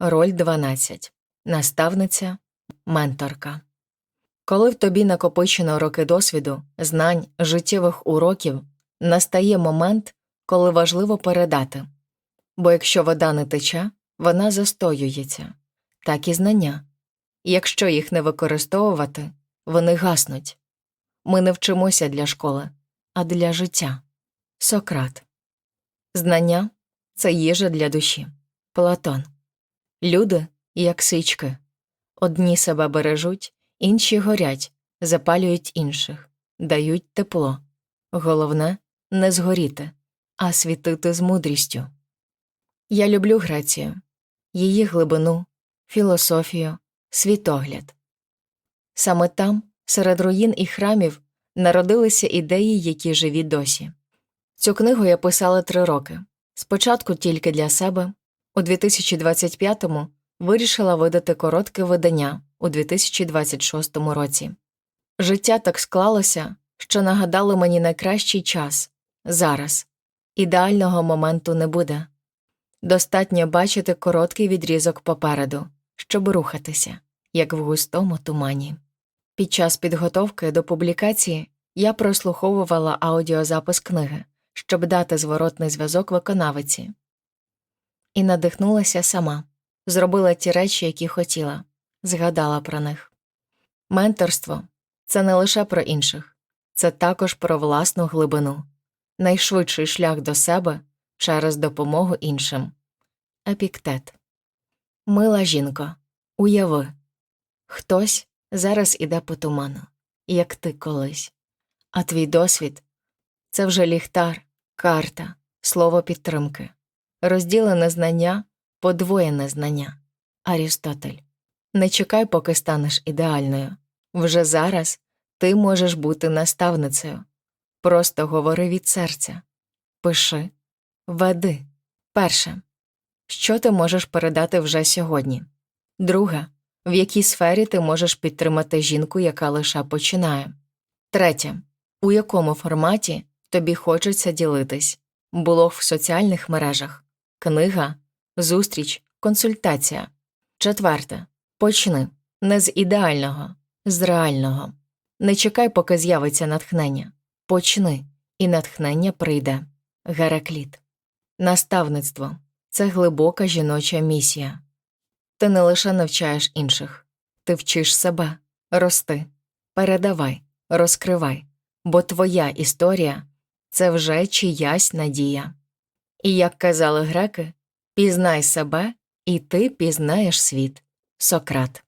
Роль 12. Наставниця, менторка. Коли в тобі накопичено роки досвіду, знань, життєвих уроків, настає момент, коли важливо передати. Бо якщо вода не тече, вона застоюється, так і знання. Якщо їх не використовувати, вони гаснуть. Ми не вчимося для школи, а для життя. Сократ. Знання це їжа для душі. Платон. Люди, як свічки. Одні себе бережуть, інші горять, запалюють інших, дають тепло. Головне не згоріти, а світити з мудрістю. Я люблю Грецію, її глибину, філософію, світогляд. Саме там, серед руїн і храмів, народилися ідеї, які живі досі. Цю книгу я писала три роки. Спочатку тільки для себе, у 2025-му вирішила видати коротке видання у 2026 році. Життя так склалося, що нагадало мені найкращий час зараз. Ідеального моменту не буде. Достатньо бачити короткий відрізок попереду, щоб рухатися, як в густому тумані. Під час підготовки до публікації я прослуховувала аудіозапис книги, щоб дати зворотний зв'язок виконавиці. І надихнулася сама, зробила ті речі, які хотіла, згадала про них. Менторство це не лише про інших, це також про власну глибину, найшвидший шлях до себе через допомогу іншим. Епіктет. Мила жінко, уяви, хтось зараз іде по туману, як ти колись, а твій досвід це вже ліхтар, карта, слово підтримки, розділене знання, подвоєне знання. Арістотель. Не чекай, поки станеш ідеальною. Вже зараз ти можеш бути наставницею. Просто говори від серця. Пиши, веди. Перше. Що ти можеш передати вже сьогодні? Друге. В якій сфері ти можеш підтримати жінку, яка лише починає? Третє. У якому форматі тобі хочеться ділитись? Блог в соціальних мережах, книга, зустріч, консультація. Четверте. Почни не з ідеального, з реального. Не чекай, поки з'явиться натхнення. Почни, і натхнення прийде. Геракліт. Наставництво це глибока жіноча місія. Ти не лише навчаєш інших, ти вчиш себе, рости, передавай, розкривай, бо твоя історія це вже чиясь надія. І як казали греки, пізнай себе, і ти пізнаєш світ. Сократ.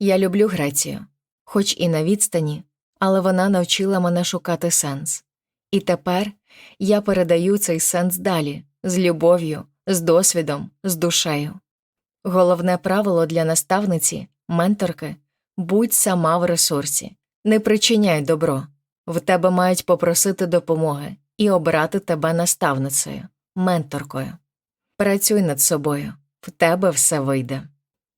Я люблю Грецію, хоч і на відстані, але вона навчила мене шукати сенс. І тепер я передаю цей сенс далі, з любов'ю, з досвідом, з душею. Головне правило для наставниці, менторки будь сама в ресурсі, не причиняй добро, в тебе мають попросити допомоги і обрати тебе наставницею, менторкою. Працюй над собою, в тебе все вийде.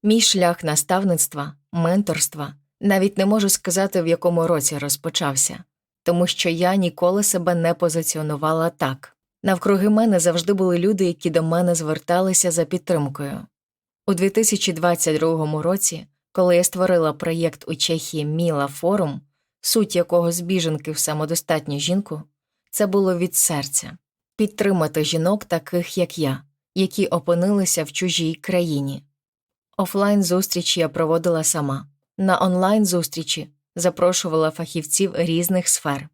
Мій шлях наставництва, менторства навіть не можу сказати, в якому році розпочався, тому що я ніколи себе не позиціонувала так. Навкруги мене завжди були люди, які до мене зверталися за підтримкою. У 2022 році, коли я створила проєкт у Чехії Міла Форум, суть якого з біженки в самодостатню жінку, це було від серця підтримати жінок, таких як я, які опинилися в чужій країні. Офлайн зустрічі я проводила сама, на онлайн зустрічі запрошувала фахівців різних сфер.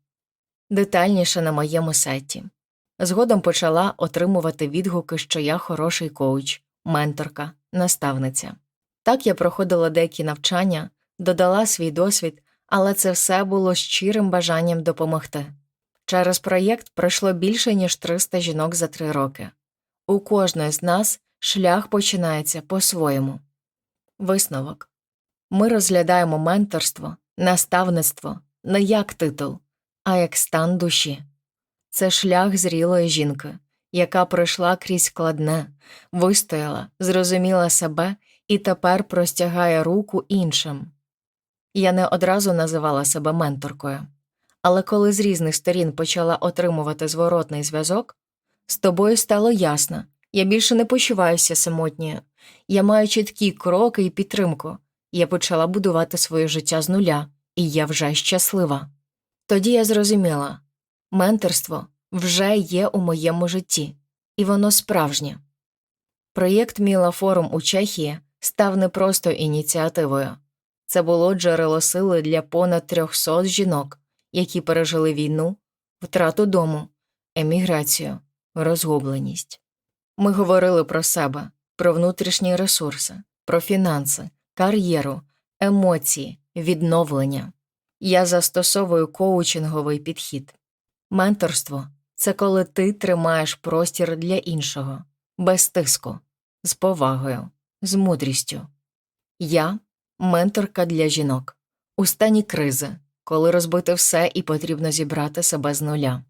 Детальніше на моєму сайті. Згодом почала отримувати відгуки, що я хороший коуч, менторка, наставниця. Так я проходила деякі навчання, додала свій досвід, але це все було щирим бажанням допомогти. Через проєкт пройшло більше, ніж 300 жінок за три роки. У кожної з нас шлях починається по-своєму. Висновок ми розглядаємо менторство, наставництво не як титул, а як стан душі. Це шлях зрілої жінки, яка пройшла крізь складне, вистояла, зрозуміла себе і тепер простягає руку іншим. Я не одразу називала себе менторкою, але коли з різних сторін почала отримувати зворотний зв'язок, з тобою стало ясно, я більше не почуваюся самотньою, Я маю чіткі кроки і підтримку. Я почала будувати своє життя з нуля, і я вже щаслива. Тоді я зрозуміла менторство вже є у моєму житті, і воно справжнє. Проєкт Міла Форум у Чехії став не просто ініціативою, це було джерело сили для понад 300 жінок, які пережили війну, втрату дому, еміграцію, розгубленість. Ми говорили про себе, про внутрішні ресурси, про фінанси, кар'єру, емоції, відновлення. Я застосовую коучинговий підхід. Менторство це коли ти тримаєш простір для іншого, без тиску, з повагою, з мудрістю. Я менторка для жінок у стані кризи, коли розбите все і потрібно зібрати себе з нуля,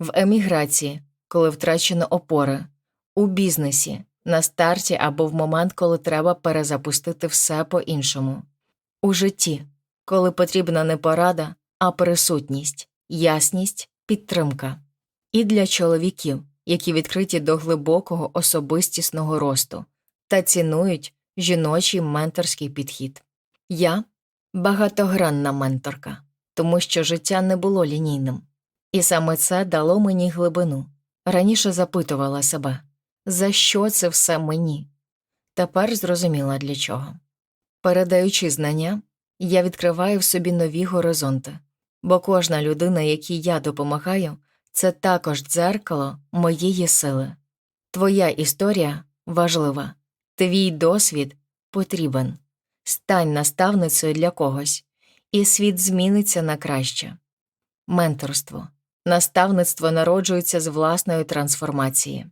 в еміграції, коли втрачено опори, у бізнесі, на старті або в момент, коли треба перезапустити все по-іншому, у житті, коли потрібна не порада, а присутність, ясність, підтримка, і для чоловіків, які відкриті до глибокого особистісного росту та цінують жіночий менторський підхід. Я багатогранна менторка, тому що життя не було лінійним. І саме це дало мені глибину. Раніше запитувала себе, за що це все мені? Тепер зрозуміла для чого. Передаючи знання, я відкриваю в собі нові горизонти, бо кожна людина, якій я допомагаю, це також дзеркало моєї сили. Твоя історія важлива, твій досвід потрібен. Стань наставницею для когось, і світ зміниться на краще. Менторство. Наставництво народжується з власної трансформації.